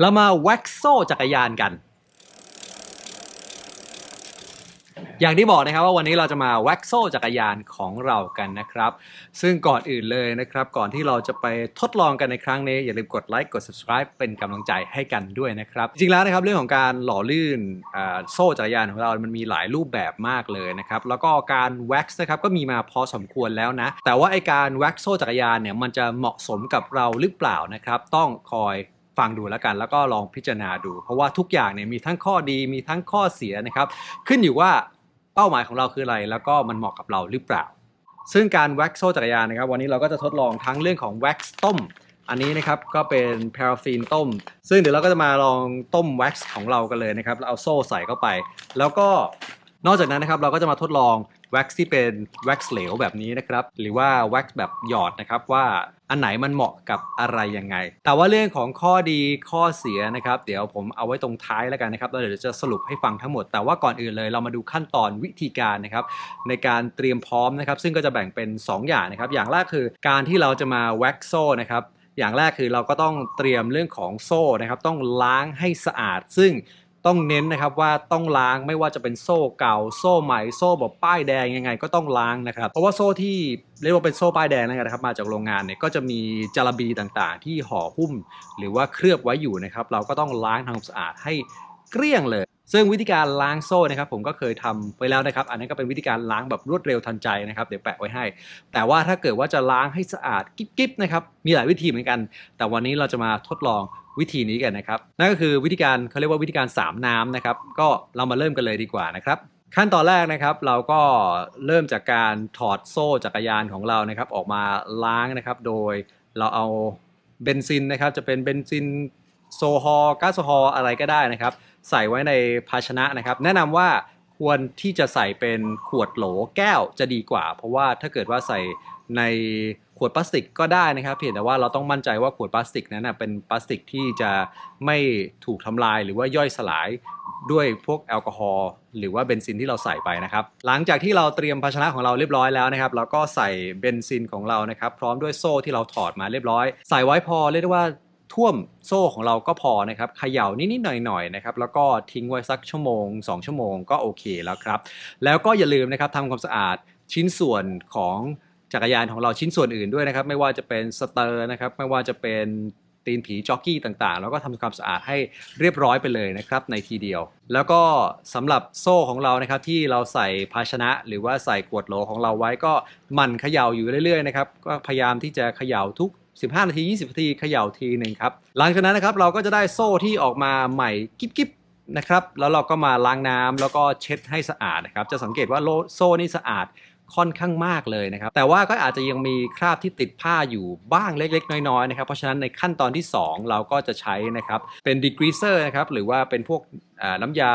เรามาแว็กโซ่จักรยานกัน อย่างที่บอกนะครับว่าวันนี้เราจะมาแว็กโซ่จักรยานของเรากันนะครับ ซึ่งก่อนอื่นเลยนะครับ ก่อนที่เราจะไปทดลองกันในครั้งนี้ อย่าลืมกดไลค์กด subscribe เป็นกำลังใจให้กันด้วยนะครับ จริงๆแล้วนะครับเรื่องของการหล่อลื่นโซ่จักรยานของเรา มันมีหลายรูปแบบมากเลยนะครับ แล้วก็การแว็กซ์นะครับก็มีมาพอสมควรแล้วนะ แต่ว่าไอการแว็กซ์โซ่จักรยานเนี่ยมันจะเหมาะสมกับเราหรือเปล่านะครับ ต้องคอย ฟังดูแล้วกัน แล้วก็ลองพิจารณาดู เพราะว่าทุกอย่างเนี่ยมีทั้งข้อดีมีทั้งข้อเสียนะครับ ขึ้นอยู่ว่าเป้าหมายของเราคืออะไร แล้วก็มันเหมาะกับเราหรือเปล่า ซึ่งการแว็กซ์โซ่จักรยานนะครับ วันนี้เราก็จะทดลองทั้งเรื่องของแว็กซ์ต้ม อันนี้นะครับก็เป็นพาราฟีนต้ม ซึ่งเดี๋ยวเราก็จะมาลองต้มแว็กซ์ของเรากันเลยนะครับแล้วเอาโซ่ใส่เข้าไป แล้วก็นอกจากนั้นนะครับเราก็จะมาทดลองแว็กซ์ที่เป็นแว็กซ์เหลวแบบนี้นะครับ หรือว่าแว็กซ์แบบหยอดนะครับว่าอันไหนมันเหมาะกับอะไรยังไง แต่ว่าเรื่องของข้อดีข้อเสียนะครับ เดี๋ยวผมเอาไว้ตรงท้ายแล้วกันนะครับแล้วเดี๋ยวจะสรุปให้ฟังทั้งหมด แต่ว่าก่อนอื่นเลยเรามาดูขั้นตอนวิธีการนะครับในการเตรียมพร้อมนะครับ ซึ่งก็จะแบ่งเป็น 2 อย่างนะครับ อย่างแรกคือการที่เราจะมาแว็กโซ่นะครับอย่างแรกคือเราก็ต้องเตรียมเรื่องของโซ่นะครับ ต้องล้างให้สะอาด ซึ่ง ต้องเน้นนะครับว่าต้องล้างไม่ว่าจะเป็นโซ่เก่าโซ่ใหม่โซ่แบบป้ายแดงยังไง ก็ต้องล้างนะครับ เพราะว่าโซ่ที่เรียกว่าเป็นโซ่ป้ายแดงนะครับ มาจากโรงงานเนี่ยก็จะมีจาระบีต่างๆ ที่ห่อหุ้ม หรือว่าเคลือบไว้อยู่นะครับ เราก็ต้องล้างทำความสะอาดให้เกลี้ยงเลย ซึ่งวิธีการล้างโซ่นะครับผมก็เคยทำไปแล้วนะครับ อันนั้นก็เป็นวิธีการล้างแบบรวดเร็วทันใจนะครับเดี๋ยวแปะไว้ให้ แต่ว่าถ้าเกิดว่าจะล้างให้สะอาดกิ๊บๆนะครับมีหลายวิธีเหมือนกัน แต่วันนี้เราจะมาทดลองวิธีนี้กันนะครับนั่นก็คือวิธีการเขาเรียกว่าวิธีการสามน้ำนะครับก็เรามาเริ่มกันเลยดีกว่านะครับขั้นตอนแรกนะครับเราก็เริ่มจากการถอดโซ่จักรยานของเรานะครับออกมาล้างนะครับ โดยเราเอาเบนซินนะครับจะเป็นเบนซินโซฮอล์ก๊าซโซฮอล์อะไรก็ได้นะครับ ใส่ไว้ในภาชนะนะครับ แนะนำว่าควรที่จะใส่เป็นขวดโหลแก้วจะดีกว่า เพราะว่าถ้าเกิดว่าใส่ในขวดพลาสติกก็ได้นะครับ เพียงแต่ว่าเราต้องมั่นใจว่าขวดพลาสติกนั้นนะเป็นพลาสติกที่จะไม่ถูกทำลายหรือว่าย่อยสลายด้วยพวกแอลกอฮอล์หรือว่าเบนซินที่เราใส่ไปนะครับ หลังจากที่เราเตรียมภาชนะของเราเรียบร้อยแล้วนะครับเราก็ใส่เบนซินของเรานะครับ พร้อมด้วยโซ่ที่เราถอดมาเรียบร้อย ใส่ไว้พอเรียกได้ว่า ท่วมโซ่ของเราก็พอนะครับเขย่านิดๆหน่อยๆนะครับแล้วก็ทิ้งไว้สักชั่วโมง 2 ชั่วโมงก็โอเคแล้วครับ แล้วก็อย่าลืมนะครับทำความสะอาดชิ้นส่วนของจักรยานของเราชิ้นส่วนอื่นด้วยนะครับ ไม่ว่าจะเป็นสเตอร์นะครับไม่ว่าจะเป็นตีนผีจ็อกกี้ต่างๆ แล้วก็ทำความสะอาดให้เรียบร้อยไปเลยนะครับในทีเดียว แล้วก็สำหรับโซ่ของเรานะครับที่เราใส่ภาชนะ หรือว่าใส่ขวดโหลของเราไว้ก็มันเขย่าอยู่เรื่อยๆนะครับก็พยายามที่จะเขย่าทุก 15 นาที 20 นาทีเขย่าทีหนึ่งครับ หลังจากนั้นนะครับเราก็จะได้โซ่ที่ออกมาใหม่กิ๊บๆนะครับ แล้วเราก็มาล้างน้ำแล้วก็เช็ดให้สะอาดนะครับ จะสังเกตว่าโลโซ่นี่สะอาดค่อนข้างมากเลยนะครับ แต่ว่าก็อาจจะยังมีคราบที่ติดผ้าอยู่บ้างเล็ก ๆ น้อยๆนะครับ เพราะฉะนั้นในขั้นตอนที่ 2 เราก็จะใช้นะครับ เป็นดีกรีเซอร์นะครับ หรือว่าเป็นพวก น้ำยา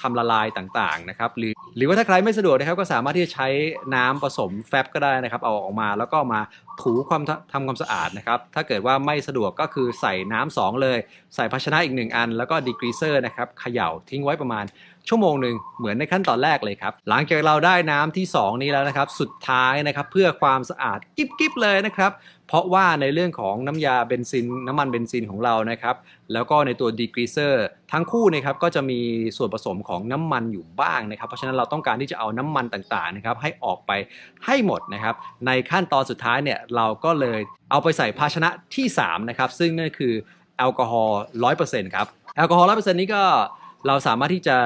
ทำละลายต่างๆนะครับหรือหรือว่าถ้าใครไม่สะดวกนะครับก็สามารถที่จะใช้น้ำผสมแฟบก็ได้นะครับ เอาออกมาแล้วก็มาถูความทำความสะอาดนะครับ ถ้าเกิดว่าไม่สะดวกก็คือใส่น้ำสองเลย ใส่ภาชนะอีกหนึ่งอัน แล้วก็ดีกรีเซอร์นะครับเขย่าทิ้งไว้ประมาณชั่วโมงหนึ่งเหมือนในขั้นตอนแรกเลยครับ หลังจากเราได้น้ำที่ 2 นี้แล้วนะครับ สุดท้ายนะครับเพื่อความสะอาดกิ๊บๆเลยนะครับเพราะว่าในเรื่องของน้ำยาเบนซินน้ำมันเบนซินของเรานะครับ แล้วก็ในตัวดีกรีเซอร์ทั้งคู่นะครับก็จะมีส่วนผสมของน้ำมันอยู่บ้างนะครับ เพราะฉะนั้นเราต้องการที่จะเอาน้ำมันต่างๆนะครับให้ออกไปให้หมดนะครับ ในขั้นตอนสุดท้ายเนี่ยเราก็เลยเอาไปใส่ภาชนะที่3นะครับซึ่งนั่นคือแอลกอฮอล์100%ครับแอลกอฮอล์100%นี้ก็เราสามารถที่จะ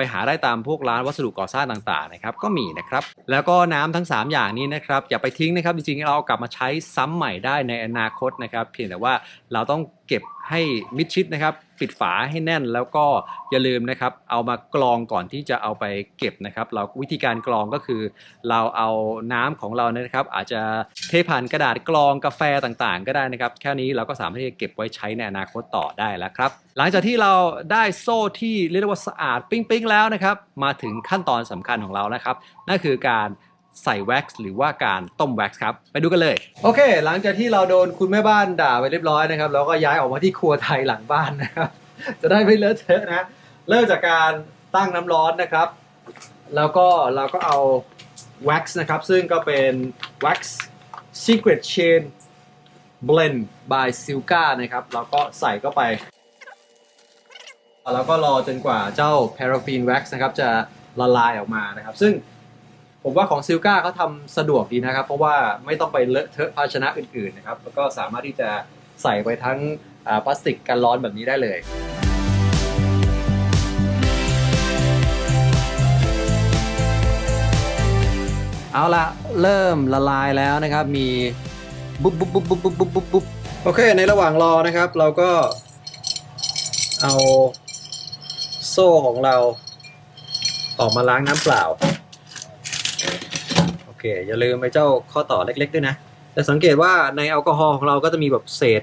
ไปหาได้ตามพวกร้านวัสดุก่อสร้างต่างๆนะครับก็มีนะครับแล้วก็น้ำทั้ง 3 อย่างนี้นะครับอย่าไปทิ้งนะครับจริงๆเราเอากลับมาใช้ซ้ำใหม่ได้ในอนาคตนะครับเพียงแต่ว่าเราต้อง เก็บให้มิดชิดนะครับ ปิดฝาให้แน่นแล้วก็อย่าลืมนะครับ เอามากรองก่อนที่จะเอาไปเก็บนะครับ เราวิธีการกรองก็คือ เราเอาน้ำของเราเนี่ยนะครับ อาจจะเทผ่านกระดาษกรองกาแฟต่างๆ ก็ได้นะครับ แค่นี้เราก็สามารถที่จะเก็บไว้ใช้ในอนาคตต่อได้แล้วครับ หลังจากที่เราได้โซ่ที่เรียกได้ว่าสะอาดปิ๊งๆแล้วนะครับ มาถึงขั้นตอนสำคัญของเรานะครับ นั่นคือการ ใส่แว็กซ์หรือว่าการต้มแว็กซ์ครับ ไปดูกันเลย โอเค หลังจากที่เราโดนคุณแม่บ้านด่าไปเรียบร้อยนะครับเราก็ย้ายออกมาที่ครัวไทยหลังบ้านนะครับ จะได้ไม่เลอะเทอะนะ เริ่มจากการตั้งน้ำร้อนนะครับ แล้วก็เราก็เอาแว็กซ์นะครับ ซึ่งก็เป็นแว็กซ์ Secret Chain Blend by Silka นะครับเราก็ใส่เข้าไป แล้วก็รอจนกว่าเจ้า paraffin wax นะครับ จะละลายออกมานะครับ ซึ่ง ผมว่าของซิลกาเขาทำสะดวกดีนะครับ เพราะว่าไม่ต้องไปเลอะเทอะภาชนะอื่นๆนะครับแล้วก็สามารถที่จะใส่ไปทั้งพลาสติกกันร้อนแบบนี้ได้เลยเอาละเริ่มละลายแล้วนะครับ มีบุ๊บบุ๊บบุ๊บบุ๊บบุ๊บบุ๊บบุ๊บบุ๊บโอเค ในระหว่างรอนะครับ เราก็เอาโซ่ของเราออกมาล้างน้ำเปล่า เค อย่าลืมไอ้เจ้าข้อต่อเล็ก ๆ ด้วยนะ แต่สังเกตว่าในแอลกอฮอล์ของเราก็จะมีแบบเศษ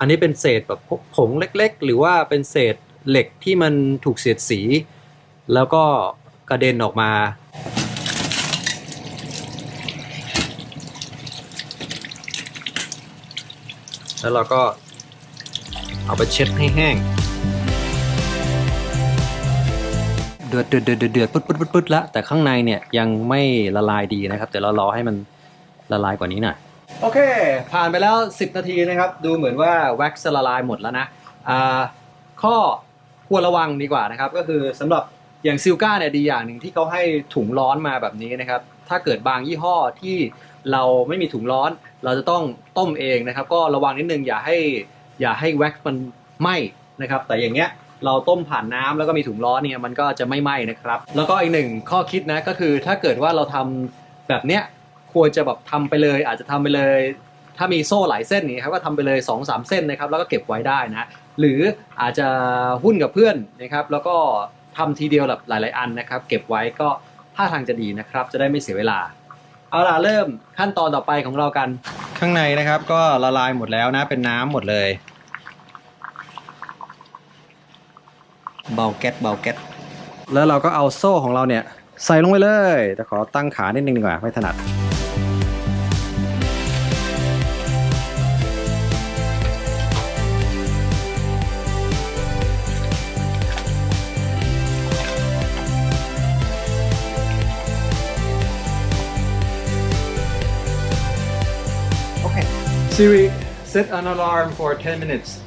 อันนี้เป็นเศษแบบผงเล็ก ๆ หรือว่าเป็นเศษเหล็กที่มันถูกเสียดสี แล้วก็กระเด็นออกมาแล้วเราก็เอาไปเช็ดให้แห้ง เดือดเดือดเดือดเดือดเดือดปึ๊ดปึ๊ดปึ๊ดปึ๊ดละแต่ข้างในเนี่ยยังไม่ละลายดีนะครับเดี๋ยวเรารอให้มันละลายกว่านี้หน่อยโอเค ผ่านไปแล้ว 10 นาทีนะครับ ดูเหมือนว่าแว็กซ์ละลายหมดแล้วนะข้อควรระวังดีกว่านะครับ ก็คือสำหรับอย่างซิลกาเนี่ยดีอย่างหนึ่งที่เขาให้ถุงร้อนมาแบบนี้นะครับ ถ้าเกิดบางยี่ห้อที่เราไม่มีถุงร้อน เราจะต้องต้มเองนะครับ ก็ระวังนิดนึงอย่าให้อย่าให้แว็กซ์มันไหม้นะครับ แต่อย่างเงี้ย เราต้มผ่านน้ำแล้วก็มีถุงร้อนเนี่ยมันก็จะไม่ไหม้นะครับ แล้วก็อีกหนึ่งข้อคิดนะก็คือถ้าเกิดว่าเราทำแบบเนี้ยควรจะแบบทำไปเลย อาจจะทำไปเลย ถ้ามีโซ่หลายเส้นนี้ครับก็ทำไปเลย2อสเส้นนะครับ แล้วก็เก็บไว้ได้นะ หรืออาจจะหุ้นกับเพื่อนนะครับ แล้วก็ทำทีเดียวแบบหลาย ๆ อันนะครับ เก็บไว้ก็ท่าทางจะดีนะครับ จะได้ไม่เสียเวลา เอาล่ะเริ่มขั้นตอนต่อไปของเรากัน ข้างในนะครับก็ละลายหมดแล้วนะเป็นน้ำหมดเลย เบาแก๊สเบาแก๊สแล้วเราก็เอาโซ่ของเราเนี่ย ใส่ลงไปเลย แต่ขอตั้งขานิดนึงดีกว่าไม่ถนัด Okay. Siri, set an alarm for 10 minutes.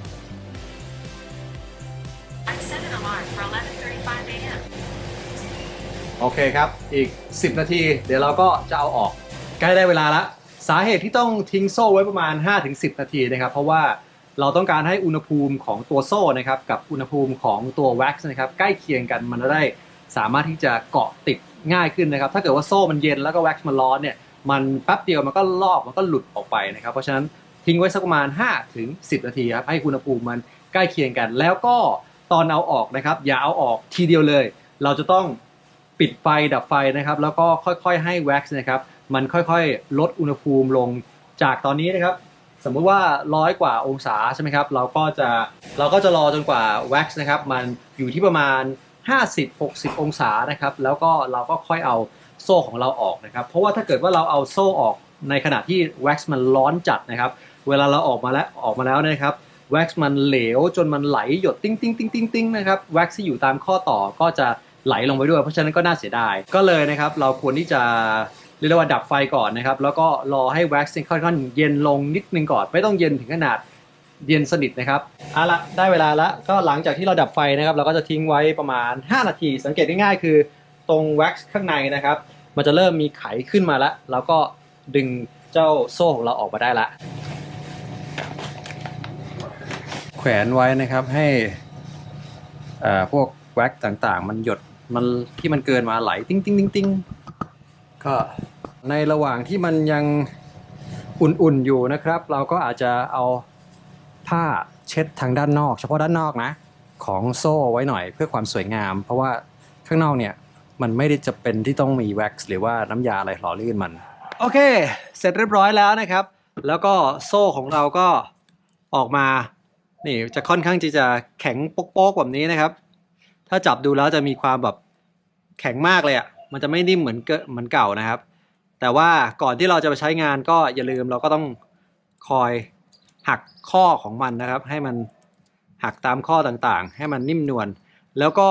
โอเคครับ อีก 10 นาที เดี๋ยวเราก็จะเอาออก ใกล้ได้เวลาละ สาเหตุที่ต้องทิ้งโซ่ไว้ประมาณ 5-10 นาทีนะครับ เพราะว่าเราต้องการให้อุณหภูมิของตัวโซ่นะครับ กับอุณหภูมิของตัวแว็กซ์นะครับ ใกล้เคียงกันมันจะได้สามารถที่จะเกาะติดง่ายขึ้นนะครับ ถ้าเกิดว่าโซ่มันเย็นแล้วก็แว็กซ์มันร้อนเนี่ย มันแป๊บเดียวมันก็ลอกมันก็หลุดออกไปนะครับ เพราะฉะนั้นทิ้งไว้สักประมาณ 5-10 นาทีครับ ให้อุณหภูมิมันใกล้เคียงกัน แล้วก็ตอนเอาออกนะครับ อย่าเอาออกทีเดียวเลย เราจะต้อง ปิดไฟดับไฟนะครับ แล้วก็ค่อยๆให้แว็กซ์นะครับ มันค่อยๆ ลดอุณหภูมิลงจากตอนนี้นะครับ สมมุติว่าร้อยกว่าองศาใช่ไหมครับ เราก็จะเราก็จะรอจนกว่าแว็กซ์นะครับ มันอยู่ที่ประมาณ 50-60 องศานะครับ แล้วก็เราก็ค่อยเอาโซ่ของเราออกนะครับ เพราะว่าถ้าเกิดว่าเราเอาโซ่ออกในขณะที่แว็กซ์มันร้อนจัดนะครับ เวลาเราออกมาแล้วออกมาแล้วนะครับแว็กซ์มันเหลวจนมันไหลหยดติ้งติ้งติ้งติ้งติ้งนะครับแว็กซ์ที่อยู่ตามข้อต่อก็จะ ไหลลงไปด้วย เพราะฉะนั้นก็น่าเสียดาย ก็เลยนะครับเราควรที่จะเรียกว่าดับไฟก่อนนะครับ แล้วก็รอให้แว็กซ์ค่อยๆเย็นลงนิดนึงก่อน ไม่ต้องเย็นถึงขนาดเย็นสนิทนะครับเอาละได้เวลาแล้วก็หลังจากที่เราดับไฟนะครับ เราก็จะทิ้งไว้ประมาณ 5 นาที สังเกตง่ายๆ คือตรงแว็กซ์ข้างในนะครับ มันจะเริ่มมีไขขึ้นมาแล้วแล้วก็ดึงเจ้าโซ่ของเราออกมาได้ละแขวนไว้นะครับให้พวกแว็กต่างๆ มันหยด มันที่มันเกินมาไหลติ้งติ้งติ้งติ้งก็ในระหว่างที่มันยังอุ่นๆอยู่นะครับ เราก็อาจจะเอาผ้าเช็ดทางด้านนอก เฉพาะด้านนอกนะ ของโซ่ไว้หน่อยเพื่อความสวยงาม เพราะว่าข้างนอกเนี่ยมันไม่ได้จะเป็นที่ต้องมีแว็กซ์หรือว่าน้ำยาอะไรหล่อลื่นมัน โอเค เสร็จเรียบร้อยแล้วนะครับ แล้วก็โซ่ของเราก็ออกมานี่จะค่อนข้างที่จะแข็งโป๊กๆแบบนี้นะครับ ถ้าจับดูแล้วจะมีความแบบ แข็งมากเลยอะ่ะมันจะไม่นิ่มเหมือนเกเหมือนเก่านะครับ แต่ว่าก่อนที่เราจะไปใช้งานก็อย่าลืมเราก็ต้องคอยหักข้อของมันนะครับ ให้มันหักตามข้อต่างๆ ให้มันนิ่มนวลแล้วก็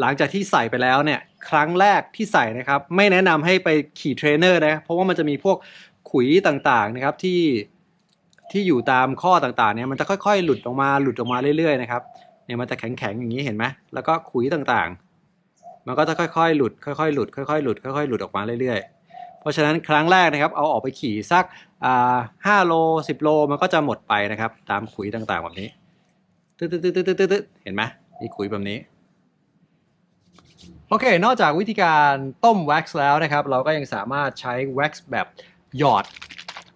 หลังจากที่ใส่ไปแล้วเนี่ยครั้งแรกที่ใส่นะครับ ไม่แนะนำให้ไปขี่เทรนเนอร์นะเพราะว่ามันจะมีพวกขุยต่างๆนะครับที่ที่อยู่ตามข้อต่างๆเนี่ยมันจะค่อยๆ หลุดออกมาหลุดออกมาเรื่อยๆนะครับเนี่ยมันจะแข็งๆอย่างนี้เห็นไหมแล้วก็ขุยต่างๆ มันก็จะค่อยๆหลุดค่อยๆหลุดค่อยๆหลุดค่อยๆหลุดออกมาเรื่อยๆ เพราะฉะนั้นครั้งแรกนะครับเอาออกไปขี่สักห้าโลสิบโลมันก็จะหมดไปนะครับ ตามขุยต่างๆแบบนี้ตึ๊ดตึ๊ดตึ๊ดตึ๊ดตึ๊ดตึ๊ดเห็นไหมมีขุยแบบนี้โอเค นอกจากวิธีการต้มแว็กซ์แล้วนะครับ เราก็ยังสามารถใช้แว็กซ์แบบหยอด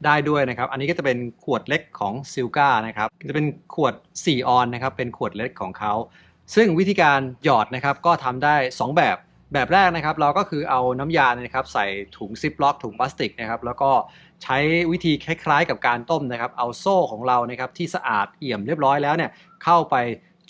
ได้ด้วยนะครับ อันนี้ก็จะเป็นขวดเล็กของซิลกานะครับ จะเป็นขวด 4 ออนนะครับ เป็นขวดเล็กของเขา ซึ่งวิธีการหยอดนะครับก็ทำได้ 2 แบบแบบแรกนะครับ เราก็คือเอาน้ำยาเนี่ยนะครับใส่ถุงซิปล็อกถุงพลาสติกนะครับแล้วก็ใช้วิธีคล้ายๆ กับการต้มนะครับ เอาโซ่ของเรานะครับที่สะอาดเอี่ยมเรียบร้อยแล้วเนี่ยเข้าไป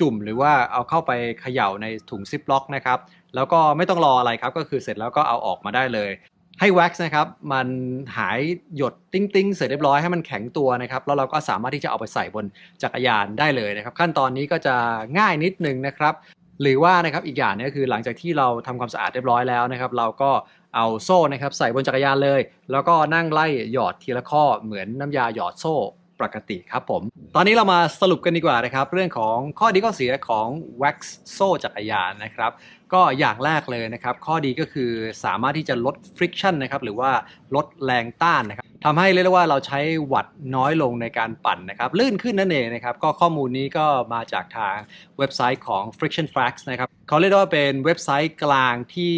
จุ่มหรือว่าเอาเข้าไปเขย่าในถุงซิปล็อกนะครับแล้วก็ไม่ต้องรออะไรครับก็คือเสร็จแล้วก็เอาออกมาได้เลย ให้แว็กซ์นะครับมันหายหยดติ้งติ้งๆเสร็จเรียบร้อยให้มันแข็งตัวนะครับแล้วเราก็สามารถที่จะเอาไปใส่บนจักรยานได้เลยนะครับ ขั้นตอนนี้ก็จะง่ายนิดนึงนะครับ หรือว่านะครับอีกอย่างนึงก็คือหลังจากที่เราทำความสะอาดเรียบร้อยแล้วนะครับ เราก็เอาโซ่นะครับใส่บนจักรยานเลย แล้วก็นั่งไล่หยอดทีละข้อเหมือนน้ำยาหยอดโซ่ปกติครับผม ตอนนี้เรามาสรุปกันดีกว่านะครับ เรื่องของข้อดีข้อเสียของแว็กซ์โซ่จักรยานนะครับ ก็อย่างแรกเลยนะครับ ข้อดีก็คือสามารถที่จะลด friction นะครับหรือว่าลดแรงต้านนะครับทำให้เรียกได้ว่าเราใช้วัตน้อยลงในการปั่นนะครับ ลื่นขึ้นนั่นเองนะครับ ก็ข้อมูลนี้ก็มาจากทางเว็บไซต์ของ Friction Facts นะครับเขาเรียกได้ว่าเป็นเว็บไซต์กลางที่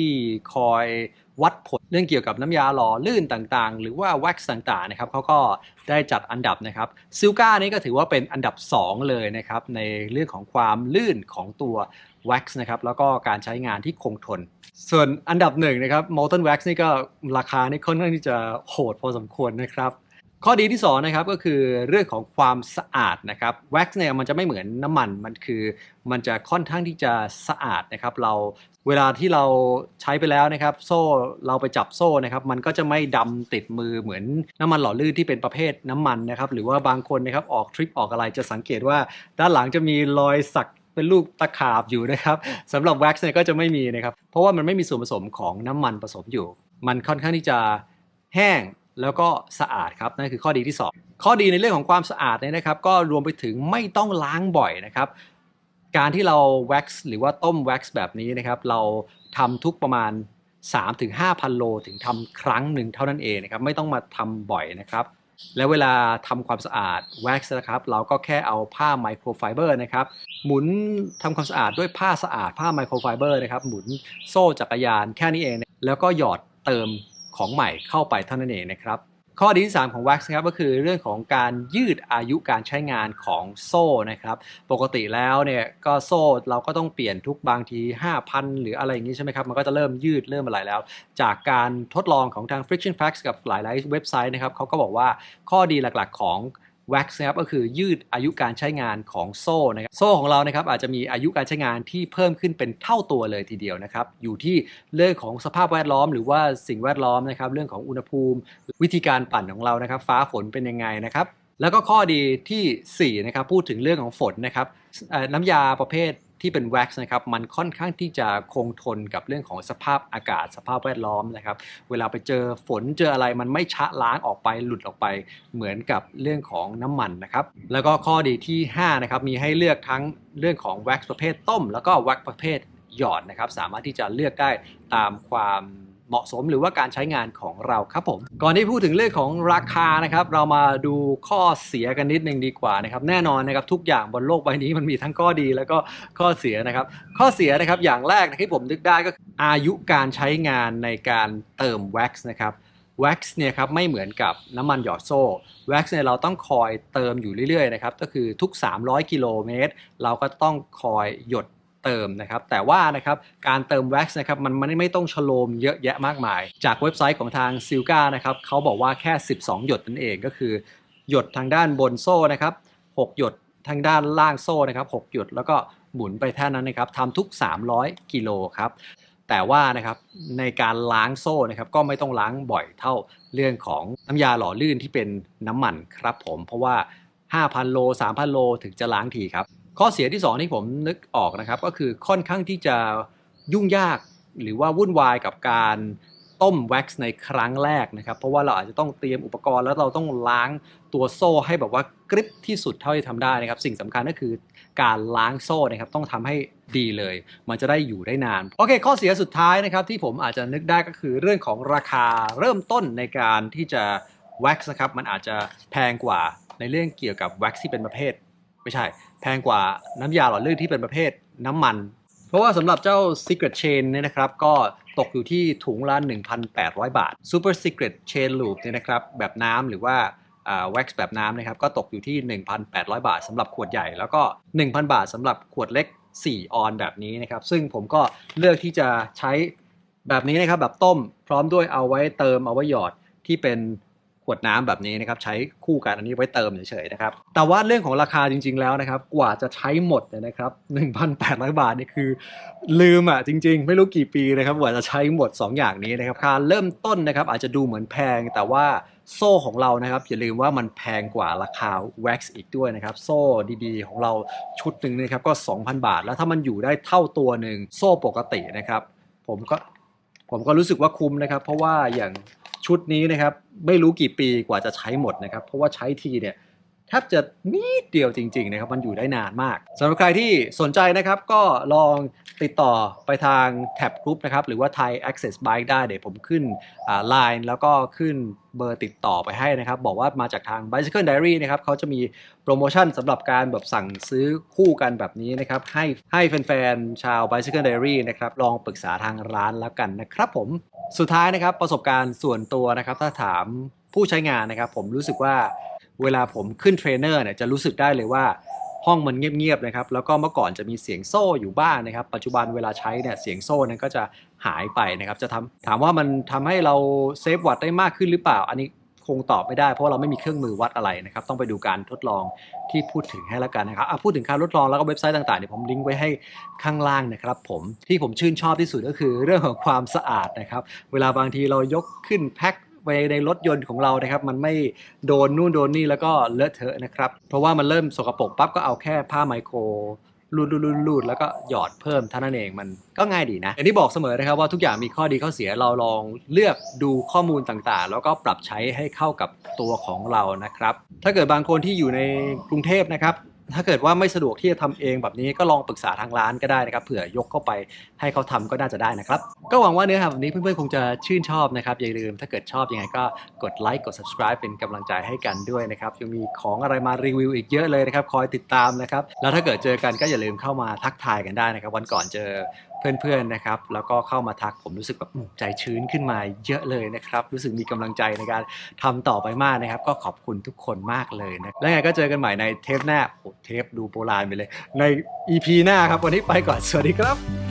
คอยวัดผลเรื่องเกี่ยวกับน้ำยาหล่อลื่นต่างๆ หรือว่า wax ต่างๆนะครับเขาก็ได้จัดอันดับนะครับซิลกานี่ก็ถือว่าเป็นอันดับ 2 เลยนะครับในเรื่องของความลื่นของตัว wax นะครับแล้วก็การใช้งานที่คงทน ส่วนอันดับหนึ่งนะครับ molten wax นี่ก็ราคานี่ค่อนข้างที่จะโหดพอสมควรนะครับ ข้อดีที่2นะครับก็คือเรื่องของความสะอาดนะครับ wax เนี่ยมันจะไม่เหมือนน้ำมันมันคือมันจะค่อนข้างที่จะสะอาดนะครับ เราเวลาที่เราใช้ไปแล้วนะครับ โซ่เราไปจับโซ่นะครับ มันก็จะไม่ดำติดมือเหมือนน้ำมันหล่อลื่นที่เป็นประเภทน้ำมันนะครับ หรือว่าบางคนนะครับออกทริปออกอะไรจะสังเกตว่าด้านหลังจะมีรอยสัก เป็นลูกตะขาบอยู่นะครับสำหรับ wax เนี่ยก็จะไม่มีนะครับเพราะว่ามันไม่มีส่วนผสมของน้ำมันผสมอยู่ มันค่อนข้างที่จะแห้งแล้วก็สะอาดครับนั่นคือข้อดีที่ 2 ข้อดีในเรื่องของความสะอาดเนี่ยนะครับ ก็รวมไปถึงไม่ต้องล้างบ่อยนะครับ การที่เราแว็กซ์หรือว่าต้มแว็กซ์แบบนี้นะครับเราทำทุกประมาณ 3-5,000 โลถึงทำครั้งหนึ่งเท่านั้นเองนะครับไม่ต้องมาทำบ่อยนะครับ แล้วเวลาทำความสะอาดแว็กซ์นะครับ เราก็แค่เอาผ้าไมโครไฟเบอร์นะครับ หมุนทำความสะอาดด้วยผ้าสะอาดผ้าไมโครไฟเบอร์นะครับ หมุนโซ่จักรยานแค่นี้เอง แล้วก็หยอดเติมของใหม่เข้าไปเท่านั้นเองนะครับ ข้อดีที่ 3 ของ wax นะครับก็คือเรื่องของการยืดอายุการใช้งานของโซ่นะครับ ปกติแล้วเนี่ยก็โซ่เราก็ต้องเปลี่ยนทุกบางที 5,000 หรืออะไรอย่างนี้ใช่ไหมครับ มันก็จะเริ่มยืดเริ่มอะไรแล้ว จากการทดลองของทาง Friction Facts กับหลาย ๆ เว็บไซต์นะครับเขาก็บอกว่าข้อดีหลัก ๆ ของ wax นะครับก็คือยืดอายุการใช้งานของโซ่นะครับโซ่ของเรานะครับอาจจะมีอายุการใช้งานที่เพิ่มขึ้นเป็นเท่าตัวเลยทีเดียวนะครับอยู่ที่เรื่องของสภาพแวดล้อม หรือว่าสิ่งแวดล้อมนะครับเรื่องของอุณหภูมิ วิธีการปั่นของเรานะครับ ฟ้าฝนเป็นยังไงนะครับแล้วก็ข้อดีทีสี่4นะครับพูดถึงเรื่องของฝนนะครับน้ำยาประเภท ที่เป็นแว็กซ์นะครับมันค่อนข้างที่จะคงทนกับเรื่องของสภาพอากาศสภาพแวดล้อมนะครับ เวลาไปเจอฝนเจออะไรมันไม่ชะล้างออกไปหลุดออกไปเหมือนกับเรื่องของน้ำมันนะครับ แล้วก็ข้อดีที่5นะครับมีให้เลือกทั้งเรื่องของแว็กซ์ประเภทต้ม แล้วก็แว็กซ์ประเภทหยอดนะครับ สามารถที่จะเลือกได้ตามความ เหมาะสมหรือว่าการใช้งานของเราครับผม ก่อนที่พูดถึงเรื่องของราคานะครับ เรามาดูข้อเสียกันนิดนึงดีกว่านะครับ แน่นอนนะครับทุกอย่างบนโลกใบนี้มันมีทั้งข้อดีแล้วก็ข้อเสียนะครับ ข้อเสียนะครับอย่างแรกที่ผมนึกได้ก็คืออายุการใช้งานในการเติม wax นะครับ wax เนี่ยครับไม่เหมือนกับน้ำมันหยอดโซ่ wax เนี่ยเราต้องคอยเติมอยู่เรื่อยๆนะครับก็คือทุก 300 กิโลเมตร เราก็ต้องคอยหยด เติมนะครับ แต่ว่านะครับการเติม wax นะครับมันไม่ไม่ต้องชโลมเยอะแยะมากมาย จากเว็บไซต์ของทางซิลกานะครับเขาบอกว่าแค่ 12 หยดนั่นเองก็คือ หยดทางด้านบนโซ่นะครับ6หยดทางด้านล่างโซ่นะครับ6หยดแล้วก็หมุนไปแค่นั้นนะครับทำทุก 300 กิโลครับแต่ว่านะครับในการล้างโซ่นะครับก็ไม่ต้องล้างบ่อยเท่าเรื่องของน้ำยาหล่อลื่นที่เป็นน้ำมันครับผม เพราะว่า 5,000 โล 3,000 โลถึงจะล้างทีครับ ข้อเสียที่ 2 ที่ผมนึกออกนะครับก็คือค่อนข้างที่จะยุ่งยากหรือว่าวุ่นวายกับการต้มแว็กซ์ในครั้งแรกนะครับ เพราะว่าเราอาจจะต้องเตรียมอุปกรณ์แล้วเราต้องล้างตัวโซ่ให้แบบว่ากริปที่สุดเท่าที่ทำได้นะครับ สิ่งสำคัญก็คือการล้างโซ่นะครับต้องทำให้ดีเลย มันจะได้อยู่ได้นาน โอเค ข้อเสียสุดท้ายนะครับที่ผมอาจจะนึกได้ก็คือเรื่องของราคาเริ่มต้นในการที่จะแว็กซ์นะครับมันอาจจะแพงกว่าในเรื่องเกี่ยวกับแว็กซ์ที่เป็นประเภท ไม่ใช่ แพงกว่าน้ำยาหล่อลื่นที่เป็นประเภทน้ำมัน เพราะว่าสำหรับเจ้า Secret Chain เนี่ยนะครับก็ตกอยู่ที่ถุงละ 1,800 บาท Super Secret Chain Loop เนี่ยนะครับแบบน้ำหรือว่าแว็กซ์แบบน้ำนะครับก็ตกอยู่ที่ 1,800 บาทสำหรับขวดใหญ่ แล้วก็ 1,000 บาทสำหรับขวดเล็ก 4 ออนแบบนี้นะครับ ซึ่งผมก็เลือกที่จะใช้แบบนี้นะครับแบบต้มพร้อมด้วยเอาไว้เติมเอาไว้หยอดที่เป็น วดน้ำแบบนี้นะครับใช้คู่กันอันนี้ไว้เติมเฉยๆนะครับแต่ว่าเรื่องของราคาจริง ๆแล้วนะครับ กว่าจะใช้หมดเนี่ยนะครับ1,800 บาทนี่คือ ลืมอะจริง ๆ ไม่รู้กี่ปีนะครับกว่าจะใช้หมด 2 อย่างนี้นะครับราคาเริ่มต้นนะครับอาจจะดูเหมือนแพงแต่ว่าโซ่ของเรานะครับอย่าลืมว่ามันแพงกว่าราคาแว็กซ์อีกด้วยนะครับ โซ่ดีๆ ของเราชุดหนึ่งนะครับก็ 2,000 บาท แล้วถ้ามันอยู่ได้เท่าตัวหนึ่งโซ่ปกตินะครับ ผมก็ผมก็รู้สึกว่าคุ้มนะครับ เพราะว่าอย่าง ชุดนี้นะครับไม่รู้กี่ปีกว่าจะใช้หมดนะครับ เพราะว่าใช้ทีเนี่ยแทบจะนิดเดียวจริงๆนะครับมันอยู่ได้นานมากสำหรับใครที่สนใจนะครับก็ลองติดต่อไปทางแท็บกรุ๊ปนะครับหรือว่า Thai Access Bike ได้เดี๋ยวผมขึ้นไลน์แล้วก็ขึ้นเบอร์ติดต่อไปให้นะครับ บอกว่ามาจากทาง Bicycle Diary นะครับเขาจะมีโปรโมชั่นสำหรับการแบบสั่งซื้อคู่กันแบบนี้นะครับ ให้ให้แฟนๆชาว Bicycle Diary นะครับลองปรึกษาทางร้านแล้วกันนะครับผม สุดท้ายนะครับประสบการณ์ส่วนตัวนะครับ ถ้าถามผู้ใช้งานนะครับ ผมรู้สึกว่าเวลาผมขึ้นเทรนเนอร์เนี่ยจะรู้สึกได้เลยว่าห้องมันเงียบๆนะครับแล้วก็เมื่อก่อนจะมีเสียงโซ่อยู่บ้างนะครับ ปัจจุบันเวลาใช้เนี่ยเสียงโซ่นั้นก็จะหายไปนะครับ จะทำถามว่ามันทำให้เราเซฟวัตได้มากขึ้นหรือเปล่า อันนี้ คงตอบไม่ได้ เพราะาเราไม่มีเครื่องมือวัดอะไรนะครับ ต้องไปดูการทดลองที่พูดถึงให้แล้วกันนะครับอะพูดถึงการทดลองแล้วก็เว็บไซต์ต่างๆเดี๋ยผมลิงก์ไว้ให้ข้างล่างนะครับ ผมที่ผมชื่นชอบที่สุดก็คือเรื่องของความสะอาดนะครับ เวลาบางทีเรายกขึ้นแพ็คไว้ในรถยนต์ของเรานะครับ มันไม่โดนนู่นโดนนี่แล้วก็เลอะเทอะนะครับ เพราะว่ามันเริ่มสกปรกปั๊บก็เอาแค่ผ้าไมโคร รูดรูดรูดรูดแล้วก็หยอดเพิ่มเท่านั้นเองมันก็ง่ายดีนะอย่างที่บอกเสมอนะครับว่าทุกอย่างมีข้อดีข้อเสียเราลองเลือกดูข้อมูลต่างๆ แล้วก็ปรับใช้ให้เข้ากับตัวของเรานะครับ ถ้าเกิดบางคนที่อยู่ในกรุงเทพนะครับ ถ้าเกิดว่าไม่สะดวกที่จะทำเองแบบนี้ก็ลองปรึกษาทางร้านก็ได้นะครับเผื่อยกเข้าไปให้เขาทำก็น่าจะได้นะครับ ก็หวังว่าเนื้อหาแบบนี้เพื่อนๆคงจะชื่นชอบนะครับอย่าลืมถ้าเกิดชอบยังไงก็กดไลค์กด subscribe เป็นกำลังใจให้กันด้วยนะครับยังมีของอะไรมารีวิวอีกเยอะเลยนะครับคอยติดตามนะครับแล้วถ้าเกิดเจอกันก็อย่าลืมเข้ามาทักทายกันได้นะครับ วันก่อนเจอ เพื่อนๆนะครับ แล้วก็เข้ามาทักผมรู้สึกแบบใจชื้นขึ้นมาเยอะเลยนะครับ รู้สึกมีกำลังใจในการทำต่อไปมากนะครับ ก็ขอบคุณทุกคนมากเลยนะแล้วไงก็เจอกันใหม่ในเทปหน้าโอ้เทปดูโบราณไปเลย ใน EP หน้าครับ วันนี้ไปก่อนสวัสดีครับ